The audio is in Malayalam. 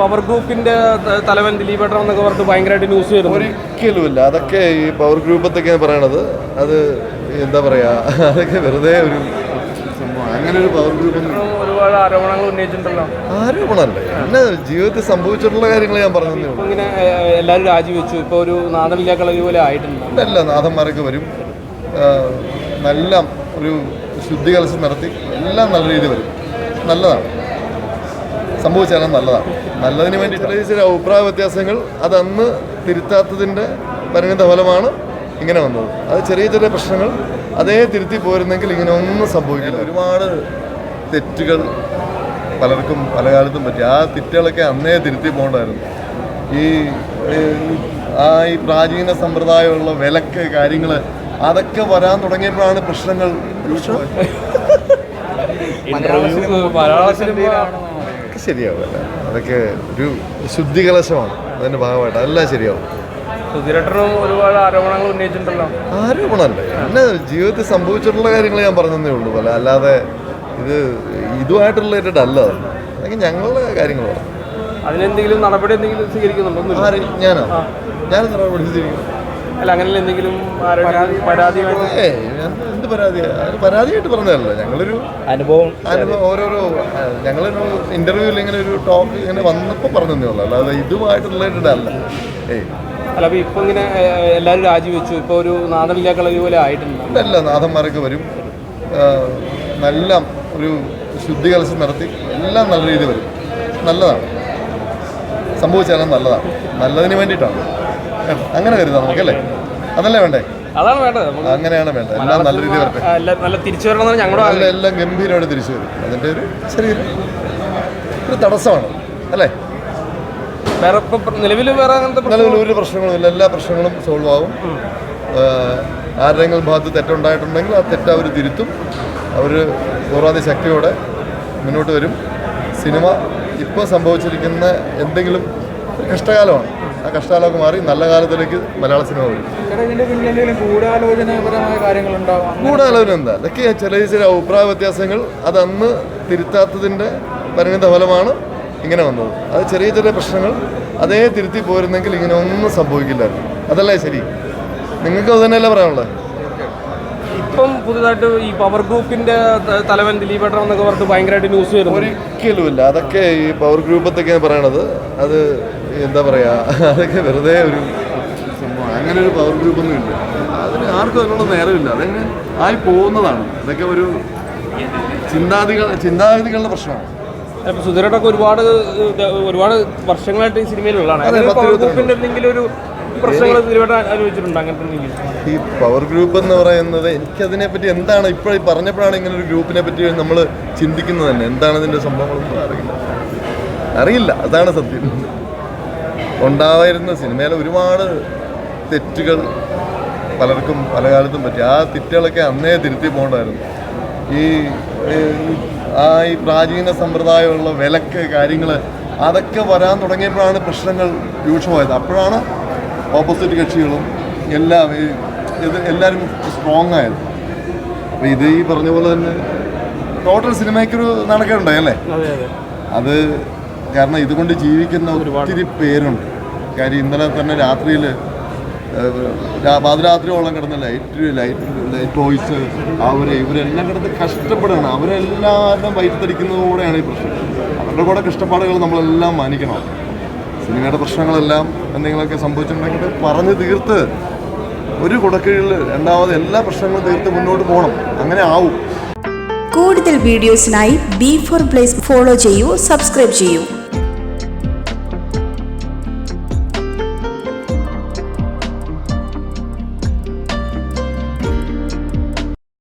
പവർ ഗ്രൂപ്പിന്റെ തലവൻ തലവൻ ദിലീപേട്ടൻ എന്നൊക്കെ പറഞ്ഞിട്ട് ഭയങ്കരമായിട്ട് ന്യൂസ് വരുന്നു. ഒരിക്കലുമില്ല. അതൊക്കെ ഈ പവർ ഗ്രൂപ്പത്തൊക്കെ പറയണത്. അത് എന്താ പറയാ? അതൊക്കെ വെറുതെ ഒരു അങ്ങനെ ഒരു പവർ ഗ്രൂപ്പ് ഒരുപാട് ആരോപണങ്ങൾ ഉന്നയിച്ചിട്ടുണ്ടല്ലോ. ആരോപണമല്ലേ? എന്നെ ജീവിതത്തിൽ സംഭവിച്ചിട്ടുള്ള കാര്യങ്ങൾ ഞാൻ പറഞ്ഞു ഇങ്ങനെ എല്ലാവരും രാജിവെച്ചു. ഇപ്പൊ ഒരു നാടൻ കളരി പോലെ ആയിട്ടുണ്ട്. എല്ലാ നാഥന്മാരൊക്കെ വരും. നല്ല ഒരു ശുദ്ധി കലശം നടത്തി എല്ലാം നല്ല രീതിയിൽ വരും. നല്ലതാണ്. സംഭവിച്ചാലും നല്ലതാണ്. നല്ലതിന് വേണ്ടി ചില ചില അഭിപ്രായ വ്യത്യാസങ്ങൾ അതന്ന് തിരുത്താത്തതിന്റെ പരിണിത ഫലമാണ് ഇങ്ങനെ വന്നത്. അത് ചെറിയ ചെറിയ പ്രശ്നങ്ങൾ അതേ തിരുത്തി പോരുന്നെങ്കിൽ ഇങ്ങനെ ഒന്നും സംഭവിക്കില്ല. ഒരുപാട് തെറ്റുകൾ പലർക്കും പല കാലത്തും പറ്റി. ആ തെറ്റുകളൊക്കെ അന്നേ തിരുത്തി പോകേണ്ടായിരുന്നു ഈ ആ ഈ പ്രാചീന സമ്പ്രദായമുള്ള വിലക്ക് കാര്യങ്ങൾ അതൊക്കെ വരാൻ തുടങ്ങിയപ്പോഴാണ് പ്രശ്നങ്ങൾ ഇന്റർവ്യൂ മലയാള സിനിമ ശരിയാവില്ല അതൊക്കെ ഒരു ശുദ്ധി കലശമാണ്. അതിന്റെ ഭാഗമായിട്ട് അതെല്ലാം ശരിയാവും. ആരോപണമല്ല ഒരുപാട് ആരോപണങ്ങൾ ഉന്നയിച്ചിട്ടുണ്ടല്ലോ. ആരോപണമല്ലേ. എന്നെ ജീവിതത്തിൽ സംഭവിച്ചിട്ടുള്ള കാര്യങ്ങൾ ഞാൻ പറഞ്ഞതേ ഉള്ളൂ. പോലെ അല്ലാതെ ഇത് ഇതുമായിട്ടുള്ള അല്ല അത്. അതൊക്കെ ഞങ്ങളുടെ കാര്യങ്ങൾ അതിനെന്തെങ്കിലും നടപടി എന്തെങ്കിലും സ്വീകരിക്കുന്നുണ്ടോ? ഞാനോ? ഞാൻ പഠിച്ചിരിക്കുന്നു അല്ല അങ്ങനെ എന്തെങ്കിലും ആരോഗ്യ പരാതിയുമായിട്ട് എന്ത് പരാതിയാണ് പരാതിയായിട്ട് പറഞ്ഞതല്ല. ഞങ്ങളൊരു അനുഭവം അനുഭവം ഓരോരോ ഞങ്ങളൊരു ഇന്റർവ്യൂവിൽ ഇങ്ങനെ ഒരു ടോക്ക് ഇങ്ങനെ വന്നപ്പോൾ പറഞ്ഞതേ ഉള്ളൂ. അല്ലാതെ ഇതുമായിട്ട് റിലേറ്റഡ് അല്ല ഏയ്. അല്ല അപ്പൊ ഇപ്പൊ ഇങ്ങനെ എല്ലാരും എല്ലാവരും രാജിവെച്ചു. ഇപ്പൊ ഒരു നാദനില്ലാ കളരി പോലെ ആയിട്ടുണ്ട് അല്ല നാഥന്മാരൊക്കെ വരും. നല്ല ഒരു ശുദ്ധി കലശം നടത്തി എല്ലാം നല്ല രീതിയിൽ വരും. നല്ലതാണ്. സംഭവിച്ചാലും നല്ലതാണ്. നല്ലതിന് വേണ്ടിയിട്ടാണ്? അങ്ങനെ കരുതാം നമുക്കല്ലേ? അതല്ലേ വേണ്ടേ? അതാണ് വേണ്ടത്. അങ്ങനെയാണ് വേണ്ടത്. എല്ലാം നല്ല രീതിയിൽ വരട്ടെ. നല്ല തിരിച്ചു വരണമെന്നാണ് ഞങ്ങളുടെ എല്ലാം ഗംഭീരമായിട്ട് തിരിച്ചു വരും. അതിന്റെ ഒരു ചെറിയൊരു ഒരു തടസ്സമാണ്. അല്ലേ? വേറെ നിലവിൽ വേറെ അങ്ങനത്തെ നിലവിൽ ഒരു പ്രശ്നങ്ങളുമില്ല എല്ലാ പ്രശ്നങ്ങളും സോൾവ് ആവും. ആരുടെങ്കിലും ആരുടെയെങ്കിലും ഭാഗത്ത് തെറ്റുണ്ടായിട്ടുണ്ടെങ്കിൽ ആ തെറ്റ് അവർ തിരുത്തും. അവർ പൂർവാധി ശക്തിയോടെ മുന്നോട്ട് വരും. സിനിമ ഇപ്പോൾ സംഭവിച്ചിരിക്കുന്ന എന്തെങ്കിലും കഷ്ടകാലമാണ്. ആ കഷ്ടകാലമൊക്കെ മാറി നല്ല കാലത്തിലേക്ക് മലയാള സിനിമ വരും ഗൂഢാലോചന എന്താ? അതൊക്കെ ചില ചില അഭിപ്രായ വ്യത്യാസങ്ങൾ അത് അന്ന് തിരുത്താത്തതിന്റെ പരിണിത ഫലമാണ് ഇങ്ങനെ വന്നത്. അത് ചെറിയ ചെറിയ പ്രശ്നങ്ങൾ അതേ തിരുത്തി പോരുന്നെങ്കിൽ ഇങ്ങനെ ഒന്നും സംഭവിക്കില്ലായിരുന്നു അതല്ലേ ശരി? നിങ്ങൾക്ക് അത് തന്നെയല്ലേ പറയാനുള്ളത്? ഇപ്പം പുതുതായിട്ട് ഈ പവർ ഗ്രൂപ്പിന്റെ തലവൻ ദിലീപേട്ടൻ എന്നൊക്കെ പറഞ്ഞിട്ട് ഭയങ്കരമായിട്ട് ന്യൂസ് വരുന്നു. ഒരിക്കലുമില്ല. അതൊക്കെ ഈ പവർ ഗ്രൂപ്പത്തൊക്കെയാണ് പറയണത്. അത് എന്താ പറയുക അതൊക്കെ വെറുതെ ഒരു സംഭവം. അങ്ങനെ ഒരു പവർ ഗ്രൂപ്പൊന്നും ഇല്ല. അതിന് ആർക്കും അതിനുള്ള നേരമില്ല. അതങ്ങനെ ആയി പോകുന്നതാണ്. അതൊക്കെ ഒരു ചിന്താതികൾ ചിന്താഗതികളുടെ പ്രശ്നമാണ്. ഇപ്പൊ ഒരുപാട് ഒരുപാട് വർഷങ്ങളായിട്ട് ഈ സിനിമയിലുള്ളതാണ്. എന്തെങ്കിലും ഒരു പ്രശ്നങ്ങൾ ദിലീപേട്ടൻ അനുഭവിച്ചിട്ടുണ്ട് അങ്ങനത്തെ എന്തെങ്കിലും? ഈ പവർ ഗ്രൂപ്പ് എന്ന് പറയുന്നത് എനിക്കതിനെ പറ്റി എന്താണ് ഇപ്പോൾ ഈ പറഞ്ഞപ്പോഴാണ് ഇങ്ങനെ ഒരു ഗ്രൂപ്പിനെ പറ്റി നമ്മൾ ചിന്തിക്കുന്നത് തന്നെ? എന്താണ് ഇതിന്റെ സംഭവങ്ങളൊന്നും അറിയില്ല. അറിയില്ല. അതാണ് സത്യം. ഉണ്ടായിരുന്ന സിനിമയിലെ ഒരുപാട് തെറ്റുകൾ പലർക്കും പല കാലത്തും പറ്റി. ആ തെറ്റുകളൊക്കെ അന്നേ തിരുത്തി പോകണ്ടായിരുന്നു ഈ ആ ഈ പ്രാചീന സമ്പ്രദായമുള്ള വിലക്ക് കാര്യങ്ങൾ അതൊക്കെ വരാൻ തുടങ്ങിയപ്പോഴാണ് പ്രശ്നങ്ങൾ രൂക്ഷമായത്. അപ്പോഴാണ് ഓപ്പോസിറ്റ് കക്ഷികളും എല്ലാം ഈ ഇത് എല്ലാവരും സ്ട്രോങ് ആയത്. അപ്പം ഇത് ഈ പറഞ്ഞ പോലെ തന്നെ ടോട്ടൽ സിനിമയ്ക്കൊരു നടക്കുന്നുണ്ടായി അല്ലേ? അത് കാരണം ഇതുകൊണ്ട് ജീവിക്കുന്ന ഒത്തിരി പേരുണ്ട്. കാര്യം ഇന്നലെ തന്നെ രാത്രിയിൽ പാതിരാത്രിയോളം കിടന്ന ലൈറ്റ് ലൈറ്റ് ലൈറ്റ് ബോയ്സ് അവരെ ഇവരെല്ലാം കിടന്ന് കഷ്ടപ്പെടുകയാണ്. അവരെല്ലാവരും വയറ്റടിക്കുന്നതോടെയാണ് ഈ പ്രശ്നം. അവരുടെ കൂടെ കഷ്ടപ്പാടുകൾ നമ്മളെല്ലാം മാനിക്കണം. സിനിമയുടെ പ്രശ്നങ്ങളെല്ലാം എന്തെങ്കിലുമൊക്കെ സംഭവിച്ചിട്ടുണ്ടെങ്കിൽ പറഞ്ഞ് തീർത്ത് ഒരു കുടക്കീഴിൽ രണ്ടാമത് എല്ലാ പ്രശ്നങ്ങളും തീർത്ത് മുന്നോട്ട് പോകണം. അങ്ങനെ ആവും. കൂടുതൽ വീഡിയോസിനായി ബി ഫോർ പ്ലേസ് ഫോളോ ചെയ്യൂ സബ്സ്ക്രൈബ് ചെയ്യൂ.